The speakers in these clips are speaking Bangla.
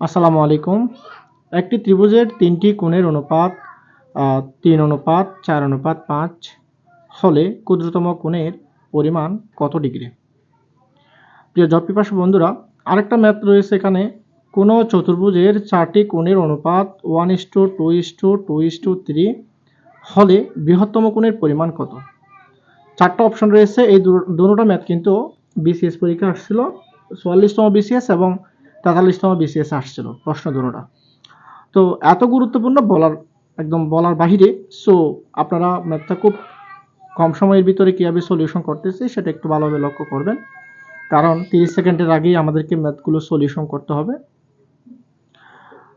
আসসালামু আলাইকুম। একটি ত্রিভুজের তিনটি কোণের অনুপাত তিন অনুপাত, চার অনুপাত, পাঁচ হলে ক্ষুদ্রতম কোণের পরিমাণ কত ডিগ্রি? প্রিয় জব পিপাসু বন্ধুরা, আরেকটা ম্যাথ রয়েছে এখানে। কোনো চতুর্ভুজের চারটি কোণের অনুপাত one is two two is two two is two three হলে বৃহত্তম কোণের পরিমাণ কত? চারটা অপশন রয়েছে। এই দুটো ম্যাথ কিন্তু বিসিএস পরীক্ষা আসছিল। চুয়াল্লিশতম বিসিএস এবং তেতাল্লিশতম বিসিএস আসছিল, প্রশ্ন দুটোটা। তো এত গুরুত্বপূর্ণ বলার, একদম বলার বাহিরে সো আপনারা ম্যাথটা খুব কম সময়ের ভিতরে কীভাবে সলিউশন করতেছে সেটা একটু ভালোভাবে লক্ষ্য করবেন। কারণ তিরিশ সেকেন্ডের আগেই আমাদেরকে ম্যাথগুলো সলিউশন করতে হবে।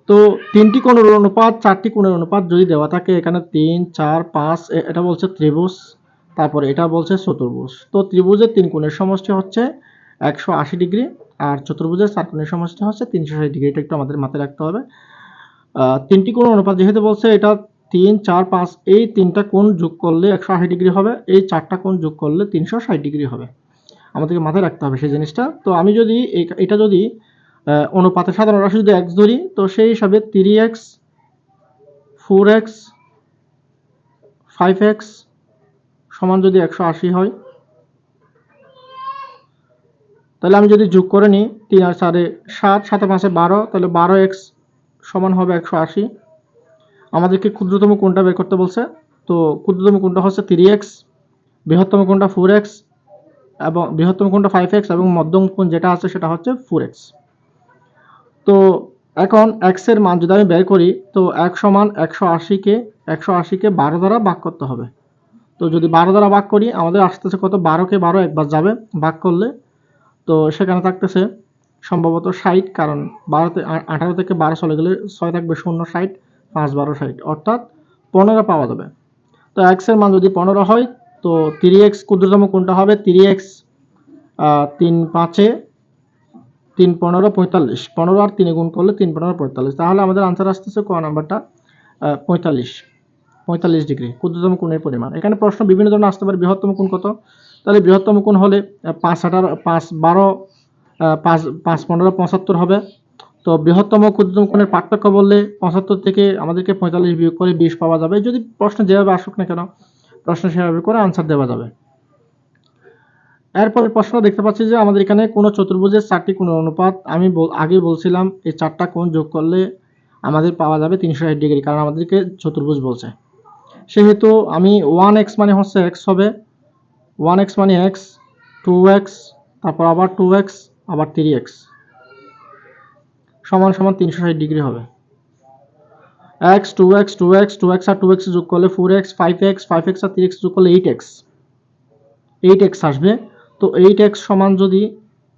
তো তিনটি কোণের অনুপাত, চারটি কোণের অনুপাত যদি দেওয়া থাকে, এখানে তিন, চার, পাঁচ এটা বলছে ত্রিভুজ, তারপরে এটা বলছে চতুর্ভুজ। তো ত্রিভুজের তিন কোণের সমষ্টি হচ্ছে একশো আশি ডিগ্রি আর চতুর্ভুজের চার কোণের সমষ্টি হচ্ছে তিনশো ষাট ডিগ্রি। এটা একটু আমাদের মাথায় রাখতে হবে। তিনটি কোণ অনুপাত যেহেতু বলছে, এটা তিন, চার, পাঁচ, এই তিনটা কোণ যোগ করলে একশো আশি ডিগ্রি হবে, এই চারটা কোণ যোগ করলে তিনশো ষাট ডিগ্রি হবে। আমাদেরকে মাথায় রাখতে হবে সেই জিনিসটা। তো আমি যদি এটা যদি অনুপাতে সাধারণ রাশি যদি এক্স ধরি, তো সেই হিসাবে three X, four X, five X সমান যদি একশো আশি হয় তাহলে আমি যদি যোগ করে নিই তিন আর চারে সাত, সাতে পাঁচে বারো, তাহলে বারো এক্স সমান হবে একশো আশি। আমাদেরকে ক্ষুদ্রতম কোণটা বের করতে বলছে। তো ক্ষুদ্রতম কোণটা হচ্ছে থ্রি এক্স, বৃহত্তম কোণটা ফোর এক্স, এবং বৃহত্তম কোণটা ফাইভ এক্স, এবং মধ্যম কোণ যেটা আছে সেটা হচ্ছে ফোর এক্স। তো এখন এক্সের মান যদি আমি বের করি, তো এক সমান একশো আশিকে একশো আশিকে বারো দ্বারা ভাগ করতে হবে। তো যদি বারো দ্বারা ভাগ করি, আমাদের আসতেছে কত? বারোকে বারো একবার যাবে। ভাগ করলে তো সেখানে থাকতেছে সম্ভবত ষাট, কারণ বারোতে আঠারো থেকে বারো চলে গেলে ছয় থাকবে শূন্য, ষাট, পাঁচ, বারো, ষাট। অর্থাৎ পনেরো পাওয়া যাবে। তো এক্সের মান যদি পনেরো হয়, তো থ্রি এক্স ক্ষুদ্রতম কোনটা হবে? থ্রি এক্স তিন পাঁচে তিন পনেরো পঁয়তাল্লিশ। পনেরো আর তিনে গুণ করলে তিন পনেরো পঁয়তাল্লিশ। তাহলে আমাদের আনসার আসতেছে ক নাম্বারটা? পঁয়তাল্লিশ। পঁয়তাল্লিশ ডিগ্রি, ক্ষুদ্রতম কোণের পরিমাণ। এখানে প্রশ্ন বিভিন্ন ধরনের আসতে পারে। বৃহত্তম কোণ কত? তাহলে বৃহত্তম কোণ হলে পাঁচ আঠারো, পাঁচ বারো পাঁচ পাঁচ পনেরো হবে। তো বৃহত্তম ক্ষুদ্রতম কোণের পার্থক্য বললে পঁচাত্তর থেকে আমাদেরকে পঁয়তাল্লিশ বিয়োগ করে বিশ পাওয়া যাবে। যদি প্রশ্ন যেভাবে আসুক না কেন, প্রশ্ন সেভাবে করে আনসার দেওয়া যাবে। এরপরে প্রশ্ন দেখতে পাচ্ছি যে আমাদের এখানে কোনো চতুর্ভুজের চারটি কোণ অনুপাত। আমি আগেই বলছিলাম এই চারটা কোণ যোগ করলে আমাদের পাওয়া যাবে তিনশো ষাট ডিগ্রি, কারণ আমাদেরকে চতুর্ভুজ বলছে। সেহেতু আমি ওয়ান এক্স মানে হচ্ছে এক্স হবে। ওয়ান এক্স মানে এক্স টু এক্স তারপর আবার টু এক্স আবার থ্রি এক্স সমান সমান তিনশো ষাট ডিগ্রি হবে। X two X two X two X আর টু এক্স যোগ করলে four X five X five X আর থ্রি এক্স যোগ করলে এইট এক্স এইট এক্স আসবে। তো এইট এক্স সমান যদি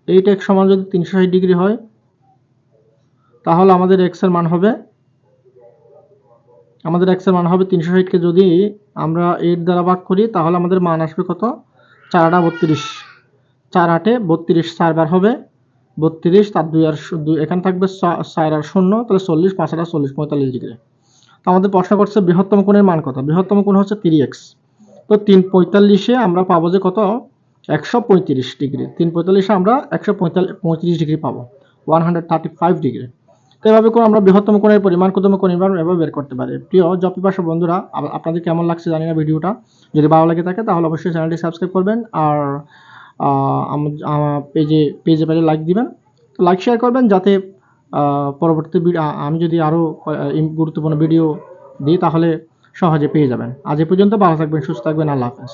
এইট এক্স সমান যদি তিনশো ষাট ডিগ্রি হয়, তাহলে আমাদের এক্সের মান হবে আমাদের এক্সের মান হবে তিনশো ষাটকে যদি আমরা এর দ্বারা ভাগ করি, তাহলে আমাদের মান আসবে কত? চার আটা বত্রিশ। চার আটে বত্রিশ চারবার হবে। বত্রিশ, তার দুই আর দুই, এখানে থাকবে চার আর শূন্য, তাহলে চল্লিশ, পাঁচ আটা চল্লিশ, পঁয়তাল্লিশ ডিগ্রি। তো আমাদের প্রশ্ন করছে বৃহত্তম কোণের মান কত? বৃহত্তম কোণ হচ্ছে থ্রি এক্স তো তিন পঁয়তাল্লিশে আমরা পাবো যে কত? একশো পঁয়ত্রিশ ডিগ্রি। তিন পঁয়তাল্লিশে আমরা একশো পঁয়তাল্লিশ পঁয়ত্রিশ ডিগ্রি পাবো। One hundred thirty five degree. তো এভাবে করে আমরা বৃহত্তম কোণের পরিমাণ ক্ষুদ্রতম কোণের পরিমাণ এভাবে বের করতে পারি। প্রিয় জব পিপাসা বন্ধুরা আপনাদের কেমন লাগছে জানি না ভিডিওটা। যদি ভালো লাগে থাকে তাহলে অবশ্যই চ্যানেলটি সাবস্ক্রাইব করবেন আর আমার পেজে পেজে পেজে লাইক দিবেন। লাইক শেয়ার করবেন যাতে পরবর্তী আমি যদি আরও গুরুত্বপূর্ণ ভিডিও দিই তাহলে সহজে পেয়ে যাবেন। আজ এ পর্যন্ত ভালো থাকবেন, সুস্থ থাকবেন, আল্লাহ হাফেজ।